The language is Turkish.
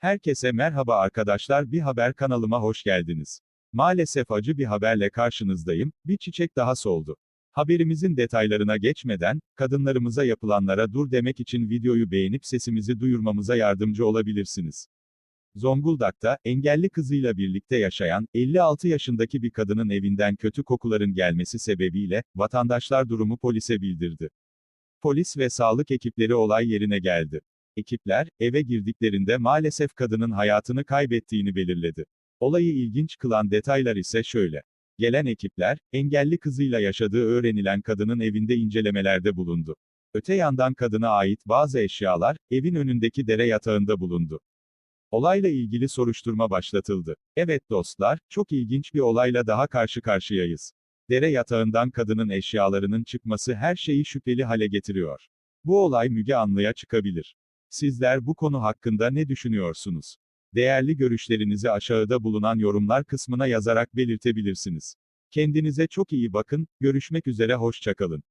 Herkese merhaba arkadaşlar bir haber kanalıma hoş geldiniz. Maalesef acı bir haberle karşınızdayım, bir çiçek daha soldu. Haberimizin detaylarına geçmeden, kadınlarımıza yapılanlara dur demek için videoyu beğenip sesimizi duyurmamıza yardımcı olabilirsiniz. Zonguldak'ta, engelli kızıyla birlikte yaşayan, 56 yaşındaki bir kadının evinden kötü kokuların gelmesi sebebiyle, vatandaşlar durumu polise bildirdi. Polis ve sağlık ekipleri olay yerine geldi. Ekipler, eve girdiklerinde maalesef kadının hayatını kaybettiğini belirledi. Olayı ilginç kılan detaylar ise şöyle. Gelen ekipler, engelli kızıyla yaşadığı öğrenilen kadının evinde incelemelerde bulundu. Öte yandan kadına ait bazı eşyalar, evin önündeki dere yatağında bulundu. Olayla ilgili soruşturma başlatıldı. Evet dostlar, çok ilginç bir olayla daha karşı karşıyayız. Dere yatağından kadının eşyalarının çıkması her şeyi şüpheli hale getiriyor. Bu olay Müge Anlı'ya çıkabilir. Sizler bu konu hakkında ne düşünüyorsunuz? Değerli görüşlerinizi aşağıda bulunan yorumlar kısmına yazarak belirtebilirsiniz. Kendinize çok iyi bakın, görüşmek üzere hoşçakalın.